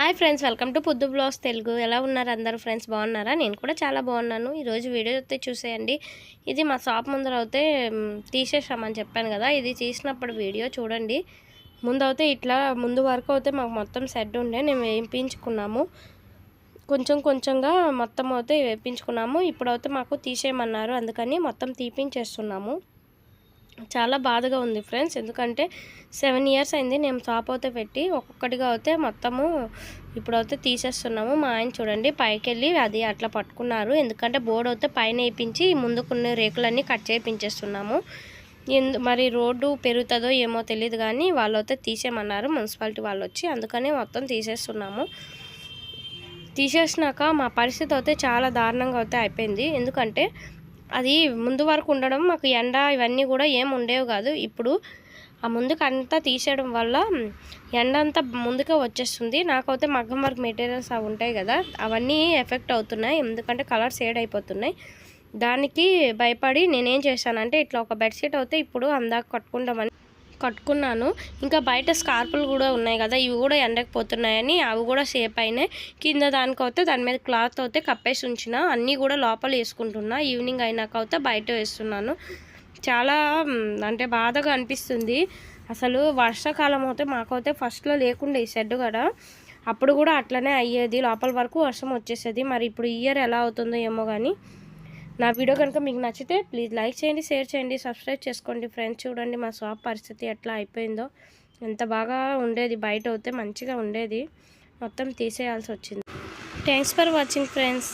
Hi friends welcome to Poddu blogs Telugu. ఎలా ఉన్నారు అందరూ ఫ్రెండ్స్? బాగున్నారా? నేను కూడా చాలా బాగున్నాను. ఈరోజు వీడియో అయితే చూసేయండి. ఇది మా షాప్ ముందర అయితే తీసేసామని చెప్పాను కదా. ఇది తీసినప్పుడు వీడియో చూడండి. ముందు అయితే ఇట్లా ముందు వరకు అయితే మాకు మొత్తం సెడ్ ఉండే మేము వేయించుకున్నాము. కొంచెం కొంచెంగా మొత్తం అయితే వేయించుకున్నాము. ఇప్పుడైతే మాకు తీసేయమన్నారు. అందుకని మొత్తం తీపించేస్తున్నాము. చాలా బాధగా ఉంది ఫ్రెండ్స్. ఎందుకంటే సెవెన్ ఇయర్స్ అయింది నేను షాప్ అయితే పెట్టి ఒక్కొక్కటిగా అయితే మొత్తము ఇప్పుడైతే తీసేస్తున్నాము. మా ఆయన చూడండి పైకి వెళ్ళి అది అట్లా పట్టుకున్నారు. ఎందుకంటే బోర్డు అయితే పైన వేయించి ముందుకున్న రేకులన్నీ కట్ చేయించేస్తున్నాము ఎందు మరి రోడ్డు పెరుగుతుందో ఏమో తెలియదు కానీ వాళ్ళు అయితే తీసేయమన్నారు. మున్సిపాలిటీ వాళ్ళు వచ్చి అందుకని మొత్తం తీసేస్తున్నాము. తీసేసినాక మా పరిస్థితి అయితే చాలా దారుణంగా అయితే అయిపోయింది. ఎందుకంటే అది ముందు వరకు ఉండడం మాకు ఎండ ఇవన్నీ కూడా ఏం ఉండేవి కాదు. ఇప్పుడు ఆ ముందుకు అంతా తీసేయడం వల్ల ఎండ అంతా ముందుకే వచ్చేస్తుంది. నాకైతే మగ్గం వర్క్ మెటీరియల్స్ అవి ఉంటాయి కదా అవన్నీ ఎఫెక్ట్ అవుతున్నాయి. ఎందుకంటే కలర్ షేడ్ అయిపోతున్నాయి. దానికి భయపడి నేనేం చేశానంటే ఇట్లా ఒక బెడ్షీట్ అయితే ఇప్పుడు అందాక కట్టుకుంటామని కట్టుకున్నాను. ఇంకా బయట స్కార్పులు కూడా ఉన్నాయి కదా ఇవి కూడా ఎండకపోతున్నాయని అవి కూడా సేఫ్ అయినాయి. కింద దానికైతే దాని మీద క్లాత్ అయితే కప్పేసి ఉంచిన అన్నీ కూడా లోపల వేసుకుంటున్నా. ఈవినింగ్ అయినాక అయితే బయట వేస్తున్నాను. చాలా అంటే బాధగా అనిపిస్తుంది. అసలు వర్షాకాలం అయితే మాకైతే ఫస్ట్లో లేకుండే ఈ షెడ్ కూడా అప్పుడు కూడా అట్లనే అయ్యేది. లోపల వరకు వర్షం వచ్చేసేది. మరి ఇప్పుడు ఇయర్ ఎలా అవుతుందో ఏమో కానీ నా వీడియో కనుక మీకు నచ్చితే ప్లీజ్ లైక్ చేయండి షేర్ చేయండి సబ్స్క్రైబ్ చేసుకోండి ఫ్రెండ్స్. చూడండి మా షాప్ పరిస్థితి ఎట్లా అయిపోయిందో. ఎంత బాగా ఉండేది బయట అయితే మంచిగా ఉండేది. మొత్తం తీసేయాల్సి వచ్చింది. Thanks for watching friends